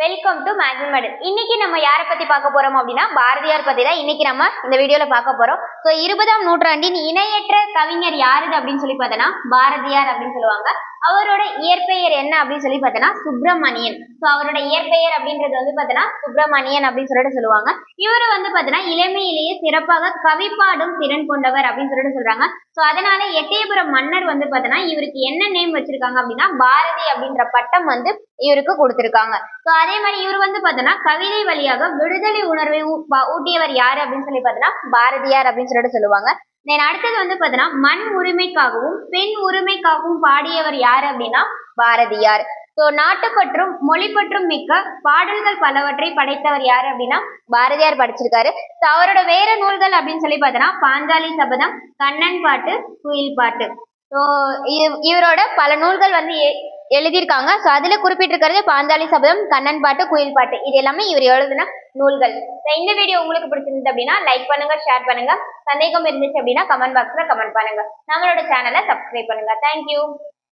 Welcome to maxim medal இன்னைக்கு நம்ம யாரை பத்தி பார்க்க போறோம் அப்படின்னா பாரதியார் பத்தி தான் இன்னைக்கு நம்ம இந்த வீடியோல பார்க்க போறோம். ஸோ இருபதாம் நூற்றாண்டின் இணையற்ற கவிஞர் யாருது அப்படின்னு சொல்லி பார்த்தோன்னா பாரதியார் அப்படின்னு சொல்லுவாங்க. அவரோட இயற்பெயர் என்ன அப்படின்னு சொல்லி பார்த்தோன்னா சுப்பிரமணியன். ஸோ அவரோட இயற்பெயர் அப்படின்றது வந்து பார்த்தோன்னா சுப்பிரமணியன் அப்படின்னு சொல்லிட்டு சொல்லுவாங்க. இவர் வந்து பார்த்தோன்னா இளமையிலேயே சிறப்பாக கவி பாடும் திறன் கொண்டவர் அப்படின்னு சொல்லிட்டு சொல்றாங்க. ஸோ அதனால எட்டயபுரம் மன்னர் வந்து பார்த்தோன்னா இவருக்கு என்ன நேம் வச்சிருக்காங்க அப்படின்னா பாரதி அப்படின்ற பட்டம் வந்து இவருக்கு கொடுத்திருக்காங்க. ஸோ அதே மாதிரி இவர் வந்து பார்த்தோன்னா கவிதை வழியாக விடுதலை உணர்வை ஊட்டியவர் யாரு அப்படின்னு சொல்லி பார்த்தோன்னா பாரதியார் அப்படின்னு சொல்லிட்டு சொல்லுவாங்க. தென் அடுத்தது வந்து பார்த்தோன்னா மண் உரிமைக்காகவும் பெண் உரிமைக்காகவும் பாடியவர் யாரு அப்படின்னா பாரதியார். ஸோ நாட்டுப்பற்றும் மொழிப்பற்றும் மிக்க பாடல்கள் பலவற்றை படைத்தவர் யாரு அப்படின்னா பாரதியார் படிச்சிருக்காரு. ஸோ அவரோட வேற நூல்கள் அப்படின்னு சொல்லி பார்த்தோன்னா பாஞ்சாலி சபதம் கண்ணன் பாட்டு குயில் பாட்டு. ஸோ இவரோட பல நூல்கள் வந்து எழுதியிருக்காங்க. ஸோ அதில் குறிப்பிட்டிருக்கிறது பாஞ்சாலி சபதம் கண்ணன் பாட்டு குயில் பாட்டு. இது எல்லாமே இவர் எழுதின நூல்கள். இந்த வீடியோ உங்களுக்கு பிடிச்சிருந்தது அப்படின்னா லைக் பண்ணுங்க ஷேர் பண்ணுங்க. சந்தேகம் இருந்துச்சு அப்படின்னா கமெண்ட் பாக்ஸ்ல கமெண்ட் பண்ணுங்க. நம்மளோட சேனலை சப்ஸ்கிரைப் பண்ணுங்க. தேங்க்யூ